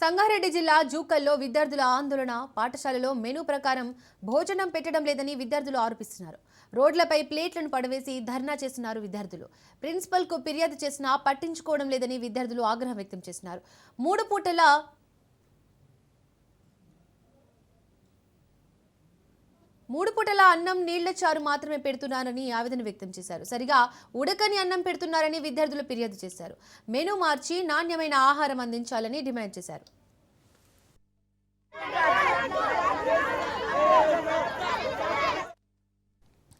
సంగారెడ్డి జిల్లా జూకల్లో విద్యార్థుల ఆందోళన పాఠశాలలో మెనూ ప్రకారం భోజనం పెట్టడం లేదని విద్యార్థులు ఆరోపిస్తున్నారు. రోడ్లపై ప్లేట్లను పడవేసి ధర్నా చేస్తున్నారు విద్యార్థులు. ప్రిన్సిపల్కు ఫిర్యాదు చేసినా పట్టించుకోవడం లేదని విద్యార్థులు ఆగ్రహం వ్యక్తం చేస్తున్నారు. మూడు పూటల మూడు పూటల అన్నం నీళ్ళ చారు మాత్రమే పెడుతున్నారని ఆవేదన వ్యక్తం చేశారు. సరిగా ఉడకని అన్నం పెడుతున్నారని విద్యార్థులు ఫిర్యాదు చేశారు. మెను మార్చి నాణ్యమైన ఆహారం అందించాలని డిమాండ్ చేశారు.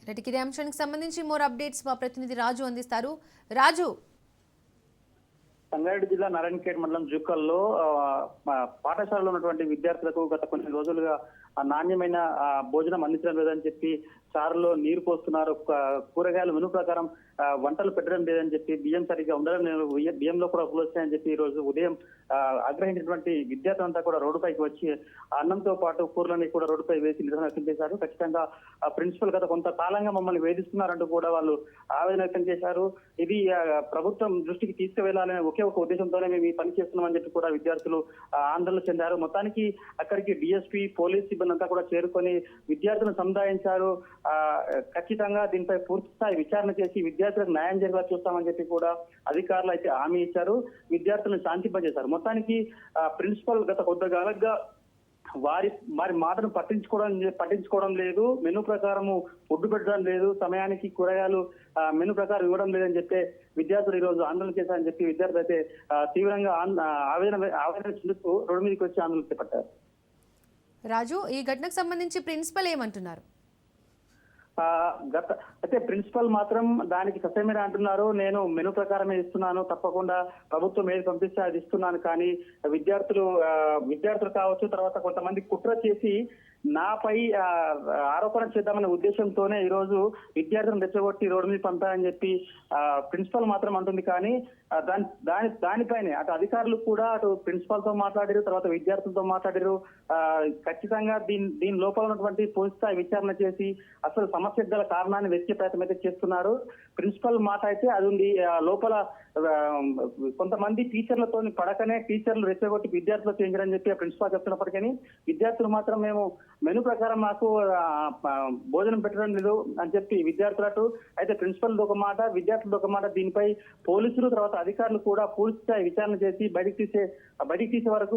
రైట్, అంశానికి సంబంధించి మోర్ అప్డేట్స్ మా ప్రతినిధి రాజు అందిస్తారు. రాజు సంగారెడ్డి జిల్లా నారాయణఖేడ్ మండలం జుక్కల్లో ఆ, పాఠశాలలో ఉన్నటువంటి విద్యార్థులకు గత కొన్ని రోజులుగా నాణ్యమైన భోజనం అందించడం లేదని చెప్పి చారులో నీరు పోస్తున్నారు. కూరగాయల మెను ప్రకారం వంటలు పెట్టడం లేదని చెప్పి బియ్యం సరిగ్గా ఉండడం బియ్యంలో కూడా ఉప్పులు చెప్పి ఈ రోజు ఉదయం ఆ, ఆగ్రహించినటువంటి విద్యార్థులంతా కూడా రోడ్డుపైకి వచ్చి అన్నంతో పాటు కూరలని కూడా రోడ్డుపై వేసి నిరసన వ్యక్తం చేశారు. ఖచ్చితంగా ప్రిన్సిపల్ గత కొంతకాలంగా మమ్మల్ని వేధిస్తున్నారంటూ కూడా వాళ్ళు ఆవేదన వ్యక్తం చేశారు. ఇది ప్రభుత్వం దృష్టికి తీసుకువెళ్ళాలనే ఒకే ఒక ఉద్దేశంతోనే మేము ఈ పని చేస్తున్నామని చెప్పి కూడా విద్యార్థులు ఆందోళన చెందారు. మొత్తానికి అక్కడికి డిఎస్పీ పోలీస్ సిబ్బంది అంతా కూడా చేరుకొని విద్యార్థులను సముదాయించారు. ఆ, ఖచ్చితంగా దీనిపై పూర్తి స్థాయి విచారణ చేసి విద్యార్థులకు న్యాయం జరిగేలా చూస్తామని చెప్పి కూడా అధికారులు అయితే హామీ ఇచ్చారు. విద్యార్థులను శాంతింపజేశారు. మొత్తానికి ప్రిన్సిపల్ గత కొద్దిగాలుగా వారి వారి మాటను పట్టించుకోవడం పట్టించుకోవడం లేదు మెను ప్రకారము ఒడ్డు పెట్టడం లేదు సమయానికి కూరగాయలు మెను ప్రకారం ఇవ్వడం లేదని చెప్పి విద్యార్థులు ఈ రోజు ఆందోళన చేశారని చెప్పి విద్యార్థులు అయితే తీవ్రంగా ఆవేదన ఆవేదన చెందుతూ రోడ్డు మీదకి వచ్చి ఆందోళన చేపట్టారు. రాజు ఈ ఘటనకు సంబంధించి ప్రిన్సిపల్ ఏమంటున్నారు? గత అయితే ప్రిన్సిపల్ మాత్రం దానికి సత్యమేర అంటున్నారు నేను మెను ప్రకారమే ఇస్తున్నాను. తప్పకుండా ప్రభుత్వం ఏది పంపిస్తే అది ఇస్తున్నాను. కానీ విద్యార్థులు ఆ, విద్యార్థులు కావచ్చు తర్వాత కొంతమంది కుట్ర చేసి నాపై ఆ, ఆరోపణ చేద్దామనే ఉద్దేశంతోనే ఈ రోజు విద్యార్థులను రెచ్చగొట్టి రోడ్డు మీద పంపారని చెప్పి ప్రిన్సిపల్ మాత్రం అంటుంది. కానీ దాని దాని దానిపైనే అటు అధికారులు కూడా అటు ప్రిన్సిపల్తో మాట్లాడారు తర్వాత విద్యార్థులతో మాట్లాడారు. ఖచ్చితంగా దీని దీని లోపల ఉన్నటువంటి పూర్తి విచారణ చేసి అసలు సమస్య గల కారణాన్ని వెతికే ప్రయత్నం అయితే చేస్తున్నారు. ప్రిన్సిపల్ మాట అయితే అది ఉంది లోపల కొంతమంది టీచర్లతో పడకనే టీచర్లు రెచ్చగొట్టి విద్యార్థులు చేయించారని చెప్పి ఆ ప్రిన్సిపాల్ చెప్తున్నప్పటికీ విద్యార్థులు మాత్రం మేము మెను ప్రకారం మాకు భోజనం పెట్టడం లేదు అని చెప్పి విద్యార్థులటు అయితే ప్రిన్సిపల్ ఒక మాట విద్యార్థులది ఒక మాట దీనిపై పోలీసులు తర్వాత అధికారులు కూడా పూర్తి స్థాయి విచారణ చేసి బయటికి తీసే బయటికి తీసే వరకు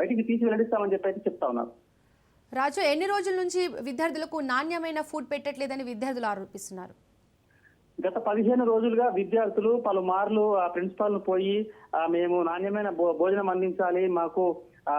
బయటికి తీసి వెల్లడిస్తామని చెప్పి అయితే చెప్తా ఉన్నారు. రాజు ఎన్ని రోజుల నుంచి విద్యార్థులకు నాణ్యమైన ఫుడ్ పెట్టట్లేదని విద్యార్థులు ఆరోపిస్తున్నారు? గత పదిహేను రోజులుగా విద్యార్థులు పలుమార్లు ఆ ప్రిన్సిపాల్ను పోయి మేము నాణ్యమైన భోజనం అందించాలి మాకు ఆ,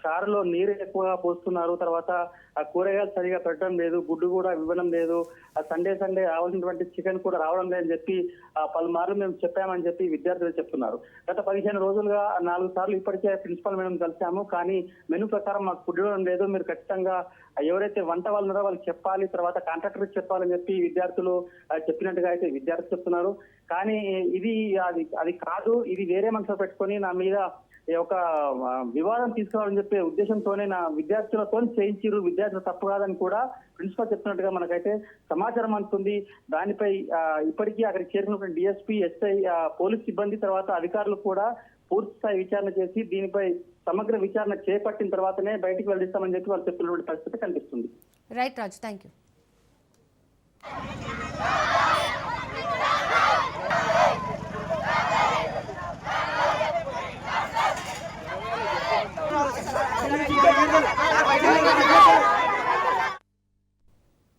చారులో నీరు ఎక్కువగా పోస్తున్నారు. తర్వాత ఆ కూరగాయలు సరిగా పెట్టడం లేదు గుడ్డు కూడా ఇవ్వడం లేదు. ఆ సండే సండే రావాల్సినటువంటి చికెన్ కూడా రావడం లేదని చెప్పి ఆ, పలుమార్లు మేము చెప్పామని చెప్పి విద్యార్థులు చెప్తున్నారు. గత పదిహేను రోజులుగా నాలుగు సార్లు ఇప్పటికే ప్రిన్సిపల్ మేడం కలిసాము కానీ మెను ప్రకారం మాకు ఫుడ్ ఇవ్వడం లేదు. మీరు ఖచ్చితంగా ఎవరైతే వంట వాళ్ళు ఉన్నారో వాళ్ళకి చెప్పాలి. తర్వాత కాంట్రాక్టర్ చెప్పాలని చెప్పి విద్యార్థులు చెప్పినట్టుగా అయితే విద్యార్థులు చెప్తున్నారు. కానీ ఇది అది అది కాదు. ఇది వేరే మనసులో పెట్టుకొని నా మీద ఒక యొక్క వివాదం తీసుకురావాలని చెప్పే ఉద్దేశంతోనే నా విద్యార్థులతో చేయించారు విద్యార్థులు తప్పు కాదని కూడా ప్రిన్సిపల్ చెప్తున్నట్టుగా మనకైతే సమాచారం అందుతుంది. దానిపై ఇప్పటికీ అక్కడికి చేరినటువంటి డిఎస్పీ ఎస్ఐ పోలీస్ సిబ్బంది తర్వాత అధికారులు కూడా పూర్తి స్థాయి విచారణ చేసి దీనిపై సమగ్ర విచారణ చేపట్టిన తర్వాతనే బయటికి వెళ్ళిస్తామని చెప్పి వాళ్ళు చెప్తున్నటువంటి పరిస్థితి కనిపిస్తుంది. Right Raju thank you